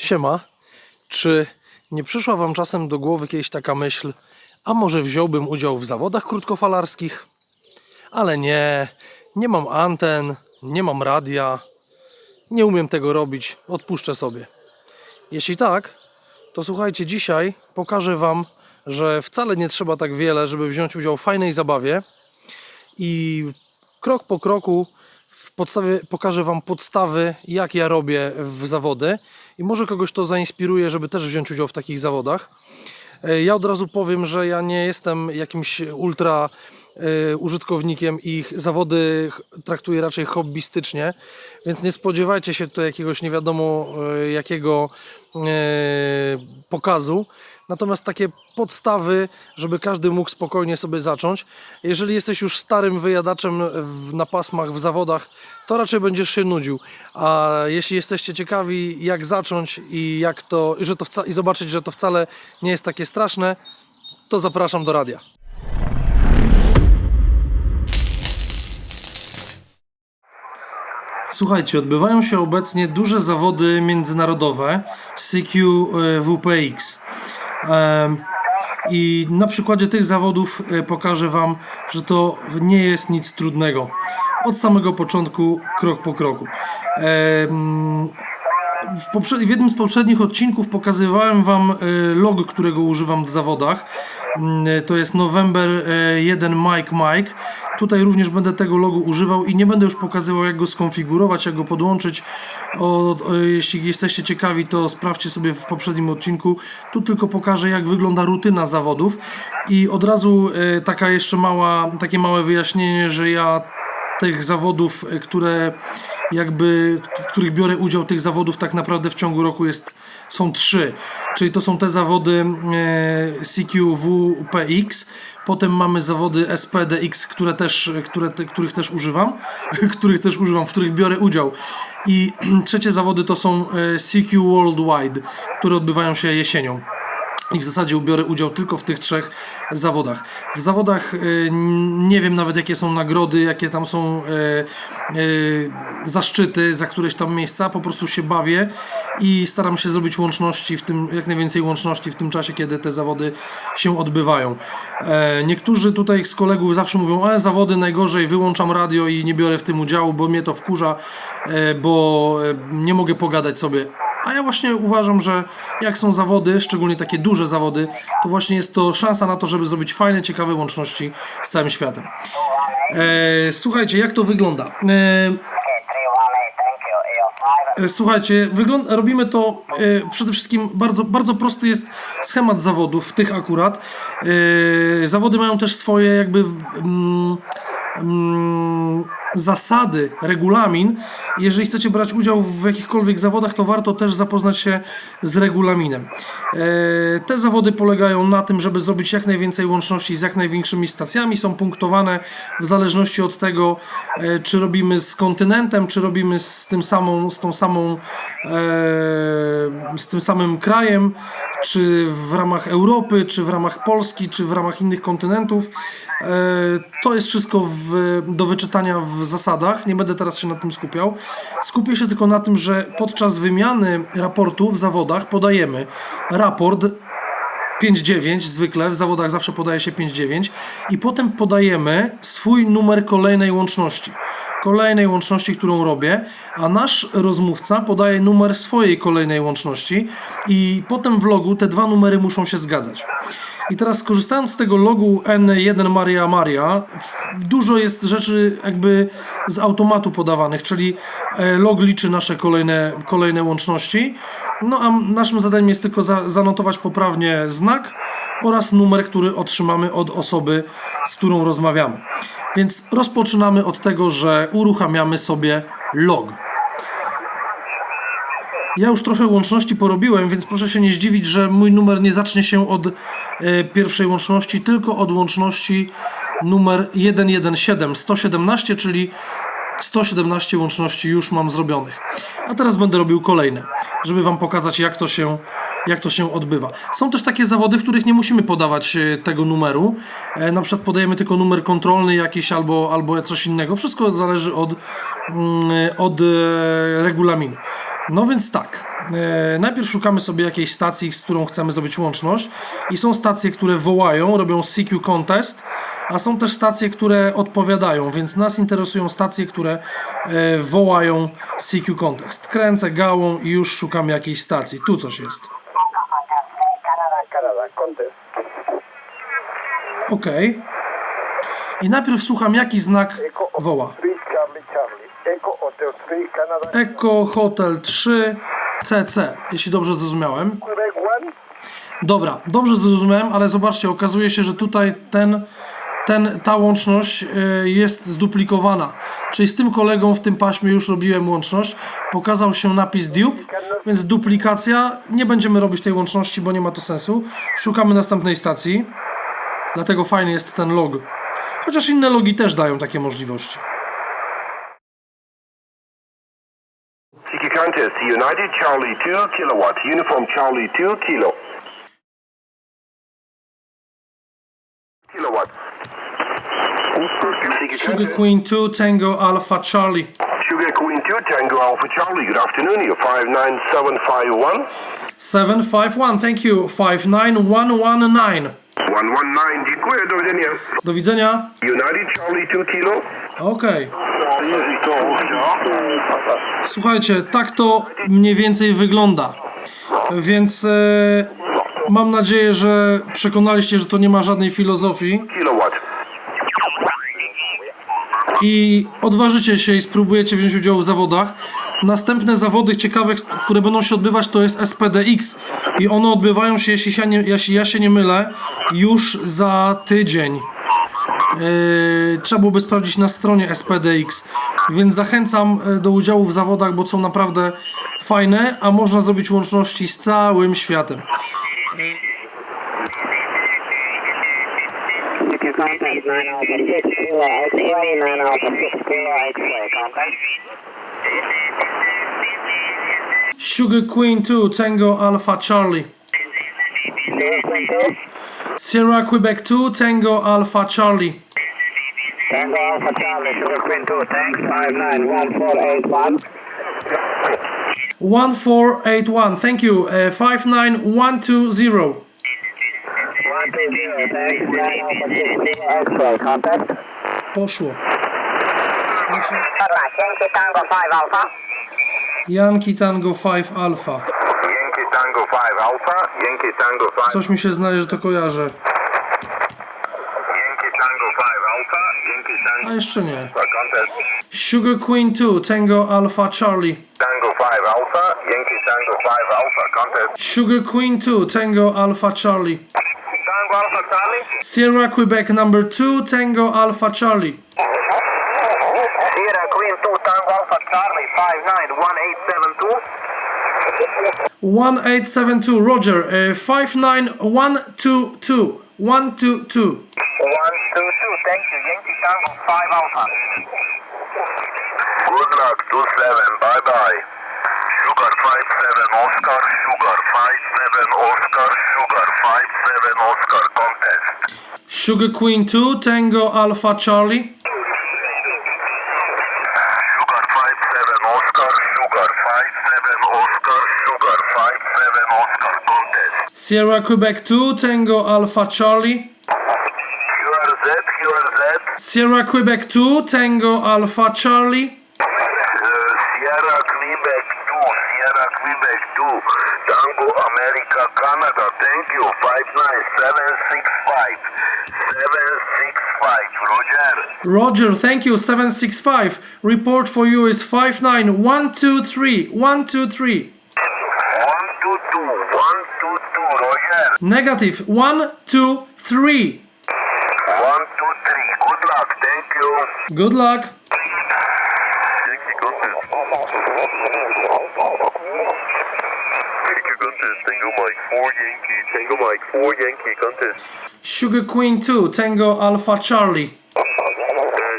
Siema. Czy nie przyszła Wam czasem do głowy kiedyś taka myśl, a może wziąłbym udział w zawodach krótkofalarskich? Ale nie, nie mam anten, nie mam radia, nie umiem tego robić, odpuszczę sobie. Jeśli tak, to słuchajcie, dzisiaj pokażę Wam, że wcale nie trzeba tak wiele, żeby wziąć udział w fajnej zabawie i krok po kroku w podstawie pokażę Wam podstawy, jak ja robię w zawody i może kogoś to zainspiruje, żeby też wziąć udział w takich zawodach. E, Ja od razu powiem, że ja nie jestem jakimś ultra użytkownikiem i ich zawody traktuję raczej hobbystycznie, więc nie spodziewajcie się tutaj jakiegoś nie wiadomo e, jakiego e, pokazu. Natomiast takie podstawy, żeby każdy mógł spokojnie sobie zacząć. Jeżeli jesteś już starym wyjadaczem na pasmach, w zawodach, to raczej będziesz się nudził. A jeśli jesteście ciekawi, jak zacząć i jak to, i że to i zobaczyć, że to wcale nie jest takie straszne, to zapraszam do radia. Słuchajcie, odbywają się obecnie duże zawody międzynarodowe CQ e, I na przykładzie tych zawodów e, pokażę Wam, że to nie jest nic trudnego. Od samego początku, krok po kroku. W, w jednym z poprzednich odcinków pokazywałem Wam e, log, którego używam w zawodach. Mm, e, To jest November e, 1 Mike Mike. Tutaj również będę tego logu używał i nie będę już pokazywał, jak go skonfigurować, jak go podłączyć. O, o, jeśli jesteście ciekawi, to sprawdźcie sobie w poprzednim odcinku. Tu tylko pokażę, jak wygląda rutyna zawodów. I od razu e, taka jeszcze mała, takie małe wyjaśnienie, że ja tych zawodów, e, które jakby, w których biorę udział, tych zawodów tak naprawdę w ciągu roku jest, są trzy. Czyli to są te zawody e, CQWPX, potem mamy zawody SPDX, które też, które, te, których też używam, których też używam, w których biorę udział. I trzecie zawody to są e, CQ Worldwide, które odbywają się jesienią. I w zasadzie biorę udział tylko w tych trzech zawodach. W zawodach y, nie wiem nawet jakie są nagrody, jakie tam są y, y, zaszczyty za któreś tam miejsca. Po prostu się bawię i staram się zrobić łączności w tym, jak najwięcej łączności w tym czasie, kiedy te zawody się odbywają. E, niektórzy tutaj z kolegów zawsze mówią, ale zawody najgorzej, wyłączam radio i nie biorę w tym udziału, bo mnie to wkurza, e, bo e, nie mogę pogadać sobie. A ja właśnie uważam, że jak są zawody, szczególnie takie duże zawody, to właśnie jest to szansa na to, żeby zrobić fajne, ciekawe łączności z całym światem. E, słuchajcie, jak to wygląda? E, e, słuchajcie, wygląda, robimy to e, przede wszystkim bardzo, bardzo prosty jest schemat zawodów, tych akurat. E, zawody mają też swoje jakby. Mm, zasady, regulamin. Jeżeli chcecie brać udział w jakichkolwiek zawodach, to warto też zapoznać się z regulaminem. E, Te zawody polegają na tym, żeby zrobić jak najwięcej łączności z jak największymi stacjami. Są punktowane w zależności od tego, e, czy robimy z kontynentem, czy robimy z tym samą, z tą samą, e, z tym samym krajem, czy w ramach Europy, czy w ramach Polski, czy w ramach innych kontynentów. E, To jest wszystko w, do wyczytania w zasadach. Nie będę teraz się na tym skupiał. Skupię się tylko na tym, że podczas wymiany raportu w zawodach podajemy raport 5-9 zwykle, w zawodach zawsze podaje się 5-9 i potem podajemy swój numer kolejnej łączności. Kolejnej łączności, którą robię, a nasz rozmówca podaje numer swojej kolejnej łączności i potem w logu te dwa numery muszą się zgadzać. I teraz skorzystając z tego logu N1 Maria Maria, dużo jest rzeczy jakby z automatu podawanych, czyli e, log liczy nasze kolejne, kolejne łączności, no a naszym zadaniem jest tylko za, zanotować poprawnie znak oraz numer, który otrzymamy od osoby, z którą rozmawiamy. Więc rozpoczynamy od tego, że uruchamiamy sobie log. Ja już trochę łączności porobiłem, więc proszę się nie zdziwić, że mój numer nie zacznie się od e, pierwszej łączności, tylko od łączności numer 117 117, czyli 117 łączności już mam zrobionych. A teraz będę robił kolejne, żeby Wam pokazać, jak to się, jak to się odbywa. Są też takie zawody, w których nie musimy podawać e, tego numeru. E, Na przykład podajemy tylko numer kontrolny jakiś albo, albo coś innego. Wszystko zależy od, mm, od e, regulaminu. No więc tak. E, najpierw szukamy sobie jakiejś stacji, z którą chcemy zdobyć łączność. I są stacje, które wołają, robią CQ contest, a są też stacje, które odpowiadają, więc nas interesują stacje, które e, wołają CQ contest. Kręcę gałą i już szukamy jakiejś stacji. Tu coś jest. Ok. I najpierw słucham, jaki znak woła. 3 Charlie Charlie. Echo Hotel 3 Canada. Eco Hotel 3 CC, jeśli dobrze zrozumiałem. Quebec 1. Dobra, dobrze zrozumiałem, ale zobaczcie, okazuje się, że tutaj ten, ten, ta łączność y, jest zduplikowana. Czyli z tym kolegą w tym paśmie już robiłem łączność. Pokazał się napis dupe, więc duplikacja. Nie będziemy robić tej łączności, bo nie ma to sensu. Szukamy następnej stacji. Dlatego fajny jest ten log. Chociaż inne logi też dają takie możliwości. Tiki contest, United Charlie 2 kilowatt, Uniform Charlie 2 kilo. Kilowatt. Sugar Queen 2 Tango Alpha Charlie. Sugar Queen 2 Tango Alpha Charlie, good afternoon, you're 59751. 751, thank you. 59119. 119, dziękuję, do widzenia. Do widzenia. United Charlie 2 kilo. Okej. Słuchajcie, tak to mniej więcej wygląda. Więc e, mam nadzieję, że przekonaliście, że to nie ma żadnej filozofii Kilowatt. i odważycie się i spróbujecie wziąć udział w zawodach. Następne zawody ciekawe, które będą się odbywać, to jest SPDX i one odbywają się, jeśli się nie, jeśli ja się nie mylę, już za tydzień. Yy, trzeba byłoby sprawdzić na stronie SPDX, więc zachęcam e, do udziału w zawodach, bo są naprawdę fajne, a można zrobić łączności z całym światem. Contact 9 Alpha 6 Kilo X-ray, 9 Alpha 6 Kilo X-ray, contact. Sugar Queen 2 Tango Alpha Charlie. Sugar Queen 2, Sierra Quebec 2 Tango Alpha Charlie. Tango Alpha Charlie, Sugar Queen 2, thanks, 591481. 1481, thank you. Uh, 59120. 120, thanks, 9 Alpha 6 Kilo X-ray, contact. Poszło. Cadillac, Yankee Tango 5 Alpha. Yankee Tango 5 Alpha. Yankee Tango 5 Alpha, Yankee Tango 5, Coś mi się zdaje, że to kojarzę. Yankee Tango 5 Alpha, Yankee A Tango jeszcze nie. Sugar Queen 2 Tango Alpha Charlie. Tango 5 Alpha, Yankee Tango 5 Alpha, contest. Sugar Queen 2 Tango Alpha Charlie. Tango Alpha Charlie. Sierra Quebec number 2 Tango Alpha Charlie. Sierra Queen 2 Tango Alpha Charlie 591872. 1872 Roger. Uh, 59122. 122. 122, thank you. Yankee Tango 5 Alpha. Good luck, 27, bye bye. Sugar 57 Oscar, Sugar 57 Oscar, Sugar 57 Oscar contest. Sugar Queen 2 Tango Alpha Charlie. Sugar 57 Oscar, Sugar 57 Oscar, Sugar 57 Oscar contest. Sierra Quebec 2 Tango Alpha Charlie. QRZ, QRZ, Sierra Quebec 2 Tango Alpha Charlie. uh, Sierra Quebec 2, Sierra Quebec 2, Tango America, Canada, thank you, 59765, 765, Roger. Roger, thank you. 765. Report for you is 59123. 123. Roger. Negative. 123. 123, good luck, thank you. Good luck. Yankee contest. Yankee contest, Tango Mike 4 Yankee, Tango Mike 4 Yankee contest. Sugar Queen 2 Tango Alpha Charlie. Uh,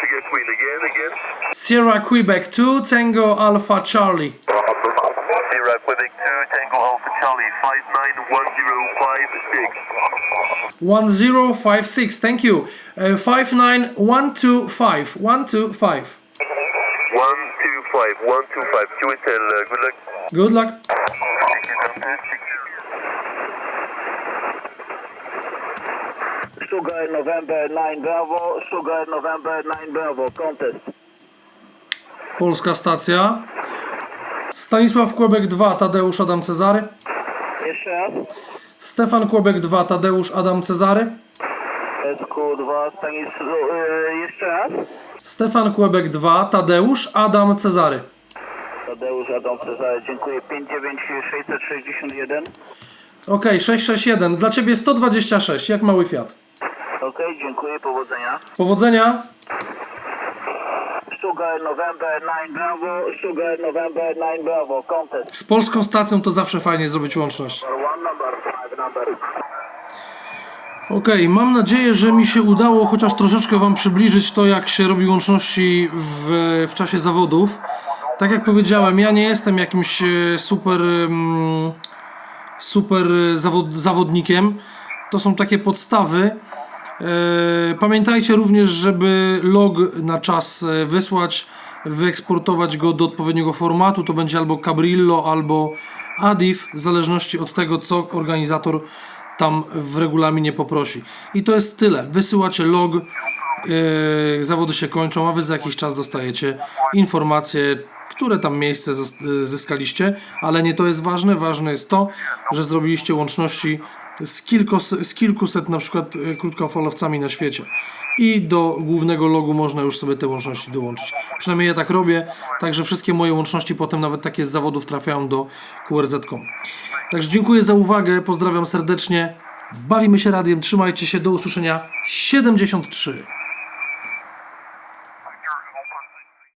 Sugar Queen again, again. Sierra Quebec 2 Tango Alpha Charlie. Sierra Quebec 2, Tango Alpha Charlie 591056. 1056. Thank you. Uh, 59125. 125. 125, 125, QSL, uh, good luck. Good luck. Sugar November 9 Bravo, Sugar November 9 Bravo, contest. Polska stacja. Stanisław Kłebek 2, Tadeusz Adam Cezary. Jeszcze raz. Stefan Kłebek 2, Tadeusz Adam Cezary. SQ2 Stanisław, e, jeszcze raz. Stefan Kłebek 2, Tadeusz Adam Cezary. Tadeusz Adam Cezary, dziękuję. 59661. Ok, 661. Dla Ciebie 126, jak mały Fiat. Ok, dziękuję, powodzenia. Powodzenia. Sugar November 9 Bravo, Sugar November 9 Bravo, contest. Z polską stacją to zawsze fajnie zrobić łączność. One number, five number. Ok, mam nadzieję, że mi się udało chociaż troszeczkę Wam przybliżyć to, jak się robi łączności w, w czasie zawodów. Tak jak powiedziałem, ja nie jestem jakimś e, super, mm, super zawod, zawodnikiem. To są takie podstawy. E, Pamiętajcie również, żeby log na czas e, wysłać, wyeksportować go do odpowiedniego formatu. To będzie albo Cabrillo, albo ADIF, w zależności od tego, co organizator tam w regulaminie poprosi. I to jest tyle. Wysyłacie log, e, zawody się kończą, a wy za jakiś czas dostajecie informacje, które tam miejsce zyskaliście, ale nie to jest ważne. Ważne jest to, że zrobiliście łączności z, kilkos, z kilkuset na przykład e, krótkofalowcami na świecie. I do głównego logu można już sobie te łączności dołączyć. Przynajmniej ja tak robię, także wszystkie moje łączności potem nawet takie z zawodów trafiają do QRZ.com. Także dziękuję za uwagę, pozdrawiam serdecznie. Bawimy się radiem, trzymajcie się, do usłyszenia 73.